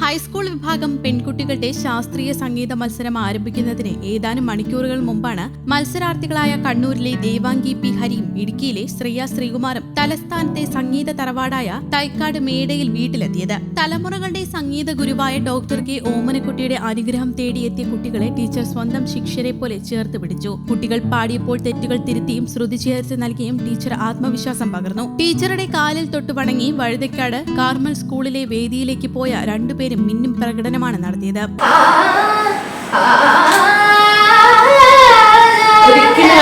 High school വിഭാഗം പെൺകുട്ടികളുടെ ശാസ്ത്രീയ സംഗീത മത്സരം ആരംഭിക്കുന്നതിന് ഏതാനും മണിക്കൂറുകൾ മുമ്പാണ് മത്സരാർത്ഥികളായ കണ്ണൂരിലെ ദേവാംഗി പി ഹരിയും ഇടുക്കിയിലെ ശ്രീയ ശ്രീകുമാറും തലസ്ഥാനത്തെ സംഗീത തറവാടായ തൈക്കാട് മേടയിൽ വീട്ടിലെത്തിയത്. തലമുറകളുടെ സംഗീത ഗുരുവായ ഡോക്ടർ കെ ഓമനക്കുട്ടിയുടെ അനുഗ്രഹം തേടിയെത്തിയ കുട്ടികളെ ടീച്ചർ സ്വന്തം ശിക്ഷരെ പോലെ ചേർത്ത് പിടിച്ചു. കുട്ടികൾ പാടിയപ്പോൾ തെറ്റുകൾ തിരുത്തിയും ശ്രുതി ചേർത്ത് നൽകിയും ടീച്ചർ ആത്മവിശ്വാസം പകർന്നു. ടീച്ചറുടെ കാലിൽ തൊട്ടു വണങ്ങി വഴുതക്കാട് കാർമൽ സ്കൂളിലെ വേദിയിലേക്ക് പോയ രണ്ടുപേരും മിന്നും പ്രകടനമാണ് നടത്തിയത്. ഒരിക്കലും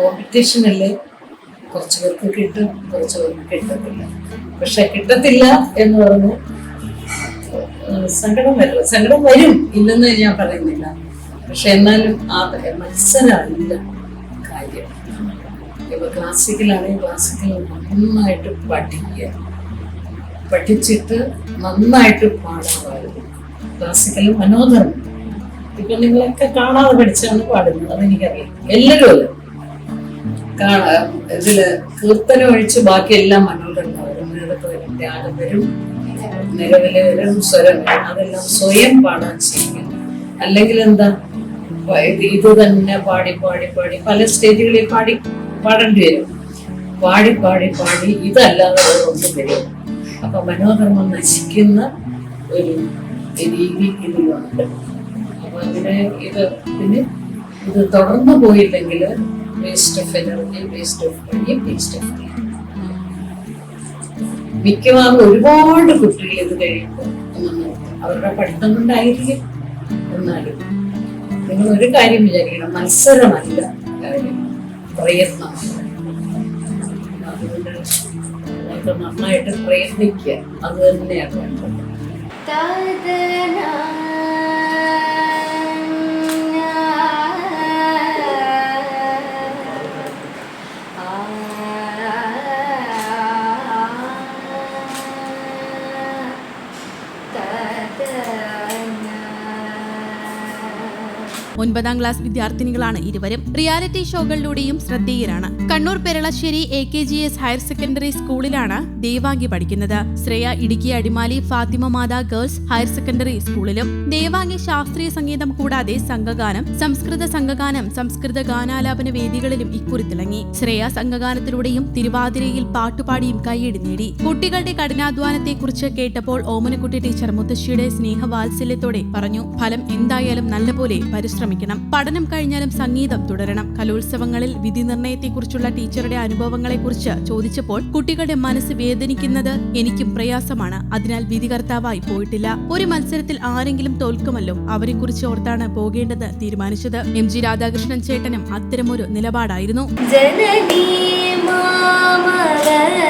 കോമ്പറ്റീഷനല്ലേ കുറച്ച് പേർക്ക് കിട്ടും കുറച്ച് പേർക്ക് കിട്ടത്തില്ല. പക്ഷെ കിട്ടത്തില്ല എന്ന് പറഞ്ഞു. സങ്കടം വരില്ല സങ്കടം വരും. ഇല്ലെന്ന് ഞാൻ പറയുന്നില്ല. പക്ഷെ എന്നാലും ആ മത്സരമല്ല കാര്യം. ഇപ്പൊ ക്ലാസിക്കലാണെങ്കിൽ ക്ലാസിക്കൽ നന്നായിട്ട് പഠിക്കുക. പഠിച്ചിട്ട് നന്നായിട്ട് പാടാമായിരുന്നു ക്ലാസിക്കൽ മനോധർമ്മം. ഇപ്പൊ നിങ്ങളൊക്കെ കാണാതെ പഠിച്ചാണ് പാടുന്നത്. അതെനിക്കറിയാം. എല്ലാവരും ഇതിൽ കീർത്തനം ഒഴിച്ച് ബാക്കി എല്ലാം മനോഹരമാണ് വരും മേളത്ത് വരും നിലവിലെ വരും സ്വരം വരും. അതെല്ലാം സ്വയം പാടാൻ ശ്രമിക്കും. അല്ലെങ്കിൽ എന്താ? ഇത് ഇത് തന്നെ പാടി പാടി പാടി പല സ്റ്റേജുകളിൽ പാടി പാടേണ്ടി വരും. പാടി പാടി പാടി ഇതല്ലാതെ ഒന്നും വരും അപ്പൊ മനോധർമ്മം നശിക്കുന്ന ഒരു രീതി ഇതിലുണ്ട്. അപ്പൊ അങ്ങനെ ഇത് പിന്നെ ഇത് തുടർന്നു പോയില്ലെങ്കിൽ waste of energy of money waste of മിക്കവാറും ഒരുപാട് കുട്ടികൾ ഇത് കഴിയുമ്പോൾ അവരുടെ പഠിത്തം കൊണ്ടായിരിക്കും. എന്നാലും നിങ്ങൾ ഒരു കാര്യം വിചാരിക്കണം മത്സരമല്ല കാര്യം. പ്രയത്നമാണ് അതുകൊണ്ട് നന്നായിട്ട് പ്രയത്നിക്കുക. അത് തന്നെയാണ് വേണ്ടത്. ഒൻപതാം ക്ലാസ് വിദ്യാർത്ഥിനികളാണ് ഇരുവരും. റിയാലിറ്റി ഷോകളിലൂടെയും ശ്രദ്ധേയരാണ്. Kannur Peralassery A K G S higher secondary സ്കൂളിലാണ് ദേവാംഗി പഠിക്കുന്നത്. Shreya Idukki Adimali Fathima Matha girls higher secondary സ്കൂളിലും. ദേവാംഗി ശാസ്ത്രീയ സംഗീതം കൂടാതെ സംഘഗാനം സംസ്കൃത സംഘഗാനം സംസ്കൃത ഗാനാലാപന വേദികളിലും ഇക്കുറി തിളങ്ങി ശ്രേയ സംഘഗാനത്തിലൂടെയും തിരുവാതിരയിൽ പാട്ടുപാടിയും കൈയടി നേടി. കുട്ടികളുടെ കഠിനാധ്വാനത്തെക്കുറിച്ച് കേട്ടപ്പോൾ ഓമനക്കുട്ടി ടീച്ചർ മുത്തശ്ശിയുടെ സ്നേഹവാത്സല്യത്തോടെ പറഞ്ഞു ഫലം എന്തായാലും നല്ലപോലെ പരിശ്രമിക്കണം. പഠനം കഴിഞ്ഞാലും സംഗീതം തുടരണം. കലോത്സവങ്ങളിൽ വിധി നിർണയത്തെക്കുറിച്ചുള്ള ടീച്ചറുടെ അനുഭവങ്ങളെക്കുറിച്ച് ചോദിച്ചപ്പോൾ കുട്ടികളുടെ മനസ്സ് വേദനിക്കുന്നത് എനിക്കും പ്രയാസമാണ്. അതിനാൽ വിധികർത്താവായി പോയിട്ടില്ല. ഒരു മത്സരത്തിൽ ആരെങ്കിലും തോൽക്കുമല്ലോ? അവരെക്കുറിച്ച് ഓർത്താണ് പോകേണ്ടത് തീരുമാനിച്ചത്. എം ജി രാധാകൃഷ്ണൻ ചേട്ടനും അത്തരമൊരു നിലപാടായിരുന്നു. ജനനീ മാമരമേ